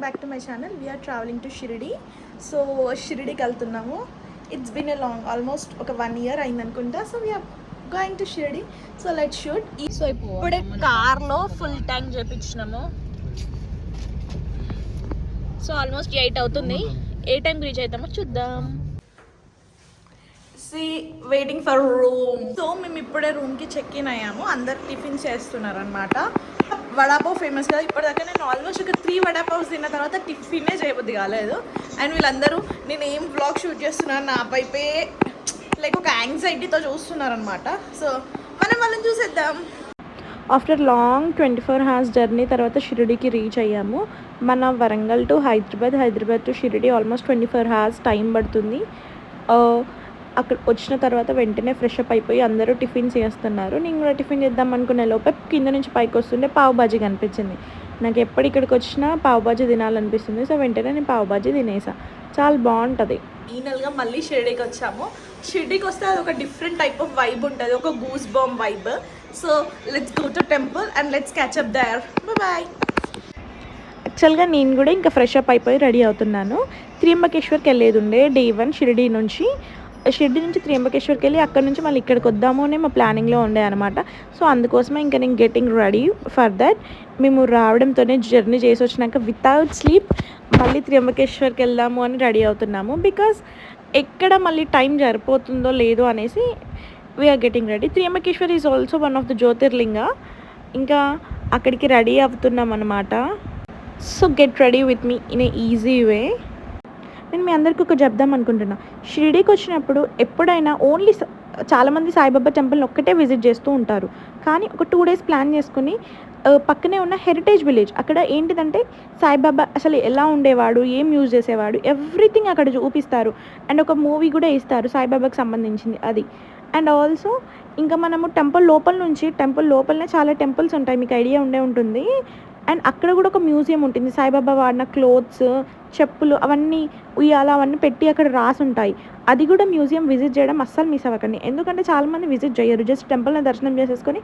Welcome back to my channel we're traveling to Shirdi so షిరిడికి వెళ్తున్నాము. It's been a long almost ఒక one year అయింది అనుకుంటా so we're going to Shirdi so let shoot so ఇప్పుడే కార్లో full tank చేపించినాము. So almost eight అవుతుంది. ఏ time reach అవుతామో చూద్దాం. See waiting for room so మేము ఇప్పుడే రూమ్కి చెక్ ఇన్ అయ్యాము. అందరు టిఫిన్ చేస్తున్నారు అనమాట వడాపావ్ ఫేమస్ కదా. ఇప్పటిదాకా నేను ఆల్మోస్ట్ ఒక త్రీ వడాపావ్స్ తిన్న తర్వాత టిఫినే చేయబుద్ది కాలేదు. అండ్ వీళ్ళందరూ నేను ఏం బ్లాగ్ షూట్ చేస్తున్నాను నా పైపే లైక్ ఒక యాంగ్జైటీతో చూస్తున్నారనమాట సో మనం వాళ్ళని చూసేద్దాం. After long twenty four hours journey తర్వాత షిరిడికి రీచ్ అయ్యాము. మన Warangal to Hyderabad Hyderabad to Shirdi almost twenty four hours time పడుతుంది uh, అక్కడ వచ్చిన తర్వాత వెంటనే ఫ్రెష్ అప్ అయిపోయి అందరూ టిఫిన్స్ చేస్తున్నారు. నేను కూడా టిఫిన్ చేద్దాం అనుకునే లోపే కింద నుంచి పైకి వస్తుంటే పావు బాజీ కనిపించింది. నాకు ఎప్పుడు ఇక్కడికి వచ్చినా పావు బాజీ తినాలనిపిస్తుంది. సో వెంటనే నేను పావు బాజీ తినేసా. చాలా బాగుంటుంది. ఫైనల్గా మళ్ళీ షిరిడీకి వచ్చాము. షిరిడీకి వస్తే అది ఒక డిఫరెంట్ టైప్ ఆఫ్ వైబ్ ఉంటుంది. ఒక goose bump vibe so let's go to temple and let's catch up there bye యాక్చువల్గా నేను కూడా ఇంకా ఫ్రెష్ అప్ అయిపోయి రెడీ అవుతున్నాను. త్రియంబకేశ్వర్కి వెళ్ళేది ఉండే డే వన్ షిరిడి నుంచి. షిర్డి నుంచి త్రియంబకేశ్వర్కి వెళ్ళి అక్కడ నుంచి మళ్ళీ ఇక్కడికి వద్దాము అనే మా ప్లానింగ్లో ఉండే అనమాట సో అందుకోసమే ఇంకా నేను గెటింగ్ రెడీ ఫర్ దట్ మేము రావడంతోనే జర్నీ చేసి వచ్చినాక వితౌట్ స్లీప్ మళ్ళీ త్రియంబకేశ్వర్కి వెళ్దాము అని రెడీ అవుతున్నాము. బికాస్ ఎక్కడ మళ్ళీ టైం సరిపోతుందో లేదో అనేసి we're getting ready Trimbakeshwar is also one of the Jyotirlinga ఇంకా అక్కడికి రెడీ అవుతున్నాం అనమాట so get ready with me in a easy way నేను మీ అందరికీ ఒక చెప్దాం అనుకుంటున్నా. షిరిడీకి వచ్చినప్పుడు ఎప్పుడైనా ఓన్లీ చాలామంది సాయిబాబా టెంపుల్ని ఒక్కటే విజిట్ చేస్తూ ఉంటారు. కానీ ఒక టూ డేస్ ప్లాన్ చేసుకుని పక్కనే ఉన్న హెరిటేజ్ విలేజ్ అక్కడ ఏంటిదంటే సాయిబాబా అసలు ఎలా ఉండేవాడు ఏం యూజ్ చేసేవాడు ఎవ్రీథింగ్ అక్కడ చూపిస్తారు. అండ్ ఒక మూవీ కూడా ఇస్తారు సాయిబాబాకి సంబంధించింది అది. అండ్ ఆల్సో ఇంకా మనము టెంపుల్ లోపల నుంచి టెంపుల్ లోపలనే చాలా టెంపుల్స్ ఉంటాయి మీకు ఐడియా ఉండే ఉంటుంది. అండ్ అక్కడ కూడా ఒక మ్యూజియం ఉంటుంది. సాయిబాబా వాడిన క్లోత్స్ చెప్పులు అవన్నీ ఉయ్యాల అవన్నీ పెట్టి అక్కడ రాసి ఉంటాయి అది కూడా మ్యూజియం విజిట్ చేయడం అస్సలు మిస్ అవ్వకండి. ఎందుకంటే చాలామంది విజిట్ చేయరు. జస్ట్ టెంపుల్ని దర్శనం చేసేసుకొని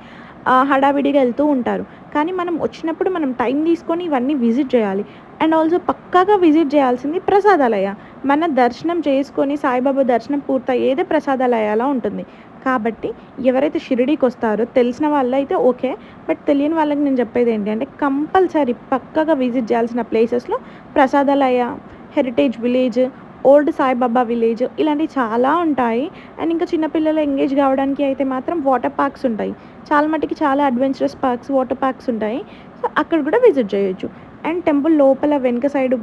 హడావిడిగా వెళ్తూ ఉంటారు. కానీ మనం వచ్చినప్పుడు మనం టైం తీసుకొని ఇవన్నీ విజిట్ చేయాలి. అండ్ ఆల్సో పక్కాగా విజిట్ చేయాల్సింది ప్రసాదాలయ. మన దర్శనం చేసుకొని సాయిబాబా దర్శనం పూర్తయ్యేదే ప్రసాదాలయాలా ఉంటుంది. కాబట్టి ఎవరైతే షిరిడీకి వస్తారో తెలిసిన వాళ్ళు అయితే ఓకే బట్ తెలియని వాళ్ళకి నేను చెప్పేది ఏంటి అంటే కంపల్సరీ పక్కగా విజిట్ చేయాల్సిన ప్లేసెస్లో Prasadalaya heritage village old Saibaba village ఇలాంటివి చాలా ఉంటాయి. అండ్ ఇంకా చిన్నపిల్లలు ఎంగేజ్ కావడానికి అయితే మాత్రం వాటర్ పార్క్స్ ఉంటాయి. చాలా మటుకి చాలా అడ్వెంచరస్ పార్క్స్ వాటర్ పార్క్స్ ఉంటాయి. సో అక్కడ కూడా విజిట్ చేయొచ్చు. అండ్ టెంపుల్ లోపల వెనుక సైడ్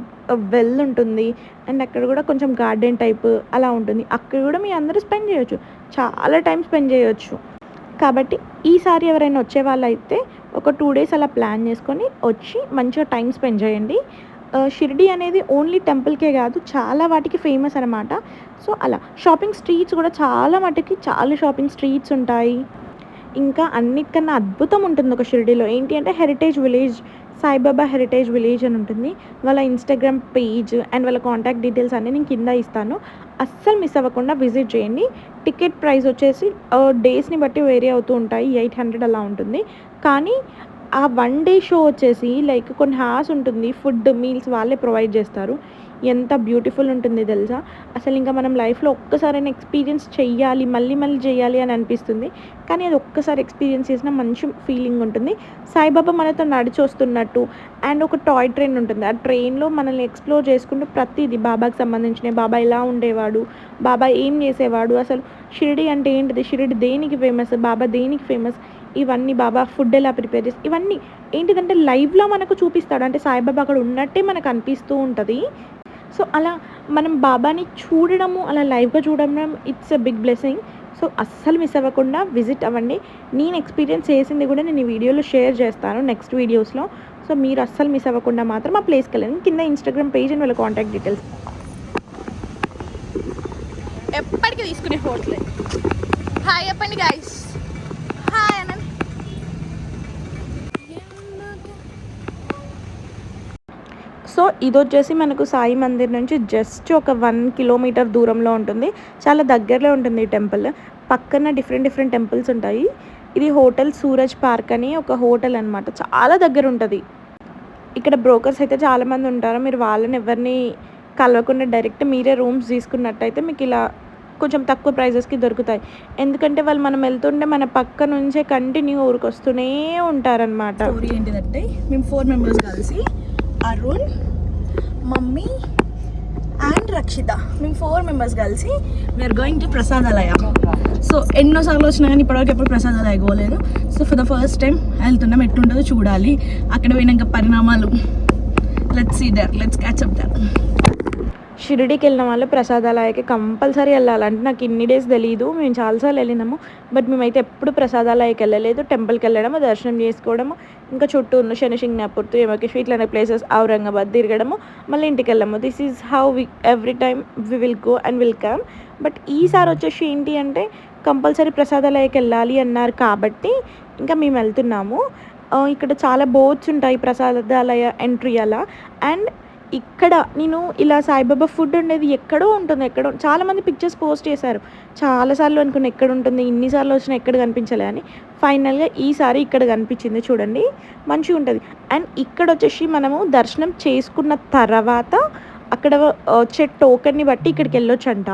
వెల్ ఉంటుంది. అండ్ అక్కడ కూడా కొంచెం గార్డెన్ టైప్ అలా ఉంటుంది. అక్కడ కూడా మీ అందరూ స్పెండ్ చేయొచ్చు. చాలా టైం స్పెండ్ చేయొచ్చు. కాబట్టి ఈసారి ఎవరైనా వచ్చే వాళ్ళు అయితే ఒక టూ డేస్ అలా ప్లాన్ చేసుకొని వచ్చి మంచిగా టైం స్పెండ్ చేయండి. షిరిడి అనేది ఓన్లీ టెంపుల్కే కాదు చాలా వాటికి ఫేమస్ అనమాట సో అలా షాపింగ్ స్ట్రీట్స్ కూడా చాలా మటుకి చాలా షాపింగ్ స్ట్రీట్స్ ఉంటాయి. ఇంకా అన్నిటికన్నా అద్భుతం ఉంటుంది ఒక షిరిడిలో. ఏంటి అంటే heritage village Saibaba heritage village అని ఉంటుంది. వాళ్ళ ఇన్స్టాగ్రామ్ పేజ్ అండ్ వాళ్ళ కాంటాక్ట్ డీటెయిల్స్ అన్నీ నేను కింద ఇస్తాను. అస్సలు మిస్ అవ్వకుండా విజిట్ చేయండి. టికెట్ ప్రైస్ వచ్చేసి డేస్ని బట్టి వేరీ అవుతూ ఉంటాయి. ఎయిట్ హండ్రెడ్ అలా ఉంటుంది. కానీ ఆ వన్ డే షో వచ్చేసి లైక్ కొన్ని హార్స్ ఉంటుంది. ఫుడ్ మీల్స్ వాళ్ళే ప్రొవైడ్ చేస్తారు. ఎంత బ్యూటిఫుల్ ఉంటుంది తెలుసా? అసలు ఇంకా మనం లైఫ్లో ఒక్కసారైనా ఎక్స్పీరియన్స్ చెయ్యాలి మళ్ళీ మళ్ళీ చేయాలి అని అనిపిస్తుంది. కానీ అది ఒక్కసారి ఎక్స్పీరియన్స్ చేసిన మంచి ఫీలింగ్ ఉంటుంది. సాయిబాబా మనతో నడిచి వస్తున్నట్టు అండ్ ఒక టాయ్ ట్రైన్ ఉంటుంది. ఆ ట్రైన్లో మనల్ని ఎక్స్ప్లోర్ చేసుకుంటూ ప్రతిదీ బాబాకి సంబంధించిన బాబా ఎలా ఉండేవాడు? బాబా ఏం చేసేవాడు? అసలు షిరిడి అంటే ఏంటిది? షిరిడి దేనికి ఫేమస్ బాబా దేనికి ఫేమస్ ఇవన్నీ బాబా ఫుడ్ ఎలా ప్రిపేర్ చేసి ఇవన్నీ ఏంటిదంటే లైవ్లో మనకు చూపిస్తాడు. అంటే సాయిబాబా అక్కడ ఉన్నట్టే మనకు అనిపిస్తూ ఉంటుంది. సో అలా మనం బాబాని చూడడము అలా లైవ్గా చూడడం it's a big blessing so అస్సలు మిస్ అవ్వకుండా విజిట్ అవ్వండి. నేను ఎక్స్పీరియన్స్ చేసింది కూడా నేను ఈ వీడియోలో షేర్ చేస్తాను నెక్స్ట్ వీడియోస్లో సో మీరు అస్సలు మిస్ అవ్వకుండా మాత్రం ఆ ప్లేస్కి వెళ్ళండి. కింద ఇన్స్టాగ్రామ్ పేజ్ అండ్ వాళ్ళ కాంటాక్ట్ డీటెయిల్స్ ఎప్పటికీ తీసుకునే ఫోటోలే హాయ్ చెప్పండి గాయస్ హాయ్ అనండి సో ఇది వచ్చేసి మనకు సాయి మందిర్ నుంచి జస్ట్ ఒక వన్ కిలోమీటర్ దూరంలో ఉంటుంది. చాలా దగ్గరలో ఉంటుంది ఈ టెంపుల్. పక్కన డిఫరెంట్ డిఫరెంట్ టెంపుల్స్ ఉంటాయి. ఇది హోటల్ సూరజ్ పార్క్ అని ఒక హోటల్ అనమాట చాలా దగ్గర ఉంటుంది. ఇక్కడ బ్రోకర్స్ అయితే చాలామంది ఉంటారు. మీరు వాళ్ళని ఎవరిని కలవకుండా డైరెక్ట్ మీరే రూమ్స్ తీసుకున్నట్టయితే మీకు ఇలా కొంచెం తక్కువ ప్రైజెస్కి దొరుకుతాయి. ఎందుకంటే వాళ్ళు మనం వెళ్తుంటే మన పక్క నుంచే కంటిన్యూ ఊరికి వస్తూనే ఉంటారనమాట ఏంటిదంటే మేము ఫోర్ మెంబర్స్ కలిసి అరుణ్ మమ్మీ అండ్ రక్షిత. మేము ఫోర్ మెంబర్స్ కలిసి we're going to Prasadalaya so ఎన్నోసార్లు వచ్చినా కానీ ఇప్పటివరకు ఎప్పుడు ప్రసాదాలయ పోలేదు. So for the first time వెళ్తున్నాం. ఎట్లుంటుందో చూడాలి. అక్కడ పోయినాక పరిణామాలు. Let's see there let's catch up there షిరిడీకి వెళ్ళిన వాళ్ళు ప్రసాదాలయకి కంపల్సరీ వెళ్ళాలి. అంటే నాకు ఇన్ని డేస్ తెలియదు మేము చాలాసార్లు వెళ్ళినాము. బట్ మేమైతే ఎప్పుడు ప్రసాదాలయకి వెళ్ళలేదు. టెంపుల్కి వెళ్ళడము దర్శనం చేసుకోవడము ఇంకా చుట్టూ ఉన్న శని సింగ్నాపూర్ యమకేశ్వర్ ఇట్లానే ప్లేసెస్ ఔరంగాబాద్ తిరగడము మళ్ళీ ఇంటికి వెళ్ళాము this is how we every time we will go and will come but ఈసారి వచ్చేసి ఏంటి అంటే కంపల్సరీ ప్రసాదాలయకి వెళ్ళాలి అన్నారు కాబట్టి ఇంకా మేము వెళ్తున్నాము. ఇక్కడ చాలా బోట్స్ ఉంటాయి ప్రసాదాలయ ఎంట్రీ అలా. అండ్ ఇక్కడ నేను ఇలా సాయిబాబా ఫుడ్ ఉండేది ఎక్కడో ఉంటుంది ఎక్కడో. చాలామంది పిక్చర్స్ పోస్ట్ చేశారు. చాలాసార్లు అనుకున్న ఎక్కడ ఉంటుంది ఇన్నిసార్లు వచ్చినా ఎక్కడ కనిపించలే అని. ఫైనల్గా ఈసారి ఇక్కడ కనిపించింది చూడండి మంచిగా ఉంటుంది. అండ్ ఇక్కడ వచ్చేసి మనము దర్శనం చేసుకున్న తర్వాత అక్కడ వచ్చే టోకెన్ని బట్టి ఇక్కడికి వెళ్ళొచ్చు అంట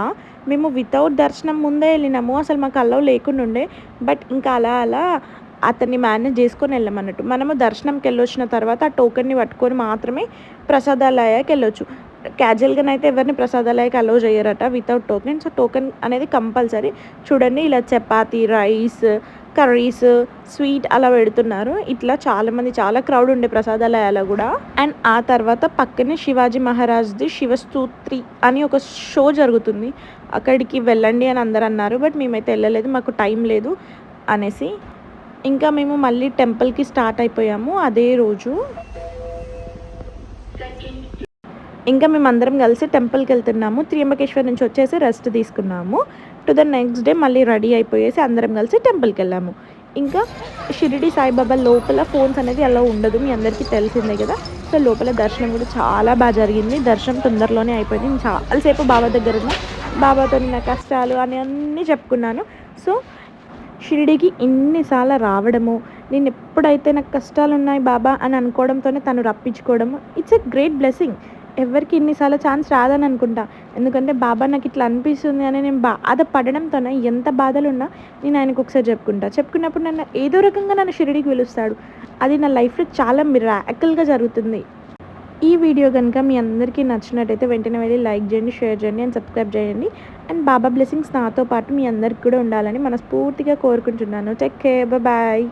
మేము వితౌట్ దర్శనం ముందే వెళ్ళినాము. అసలు మాకు అల్లవ్ లేకుండా ఉండే. బట్ ఇంకా అలా అలా అతన్ని మేనేజ్ చేసుకొని వెళ్ళమన్నట్టు. మనము దర్శనంకి వెళ్ళొచ్చిన తర్వాత ఆ టోకెన్ని పట్టుకొని మాత్రమే ప్రసాదాలయాకి వెళ్ళొచ్చు. క్యాజువల్గానైతే ఎవరిని ప్రసాదాలయాకి అలో చేయరట వితౌట్ టోకెన్ సో టోకెన్ అనేది కంపల్సరీ. చూడండి ఇలా చపాతి రైస్ కర్రీస్ స్వీట్ అలా పెడుతున్నారు. ఇట్లా చాలామంది చాలా క్రౌడ్ ఉండే ప్రసాదాలయాల కూడా. అండ్ ఆ తర్వాత పక్కనే శివాజీ మహారాజ్ది శివస్తూత్రి అని ఒక షో జరుగుతుంది. అక్కడికి వెళ్ళండి అని అందరు అన్నారు బట్ మేమైతే వెళ్ళలేదు మాకు టైం లేదు అనేసి. ఇంకా మేము మళ్ళీ టెంపుల్కి స్టార్ట్ అయిపోయాము అదే రోజు. ఇంకా మేము అందరం కలిసి టెంపుల్కి వెళ్తున్నాము. త్రియంబకేశ్వర్ నుంచి వచ్చేసి రెస్ట్ తీసుకున్నాము. టు ద నెక్స్ట్ డే మళ్ళీ రెడీ అయిపోయేసి అందరం కలిసి టెంపుల్కి వెళ్ళాము. ఇంకా షిరిడి సాయిబాబా లోపల ఫోన్స్ అనేది అలా ఉండదు మీ అందరికీ తెలిసిందే కదా. సో లోపల దర్శనం కూడా చాలా బాగా జరిగింది. దర్శనం తొందరలోనే అయిపోయింది. నేను చాలాసేపు బాబా దగ్గర ఉన్నా. బాబాతో నా కష్టాలు అని అన్నీ చెప్పుకున్నాను. సో షిరిడికి ఇన్నిసార్లు రావడము నేను ఎప్పుడైతే నాకు కష్టాలు ఉన్నాయి బాబా అని అనుకోవడంతోనే తను రప్పించుకోవడము ఇట్స్ ఎ గ్రేట్ బ్లెస్సింగ్ ఎవరికి ఇన్నిసార్లు ఛాన్స్ రాదని అనుకుంటా ఎందుకంటే బాబా నాకు ఇట్లా అనిపిస్తుంది అని నేను బాధ పడడంతోనే ఎంత బాధలు ఉన్నా నేను ఆయనకు ఒకసారి చెప్పుకుంటా. చెప్పుకున్నప్పుడు నన్ను ఏదో రకంగా నన్ను షిరిడికి పిలుస్తాడు. అది నా లైఫ్లో చాలా మిరాకల్గా జరుగుతుంది. ఈ వీడియో కనుక మీ అందరికీ నచ్చినట్టయితే వెంటనే వెళ్ళి లైక్ చేయండి షేర్ చేయండి అండ్ సబ్స్క్రైబ్ చేయండి. అండ్ బాబా బ్లెస్సింగ్స్ నాతో పాటు మీ అందరికి కూడా ఉండాలని మనస్ఫూర్తిగా కోరుకుంటున్నాను. Tech care. బాయ్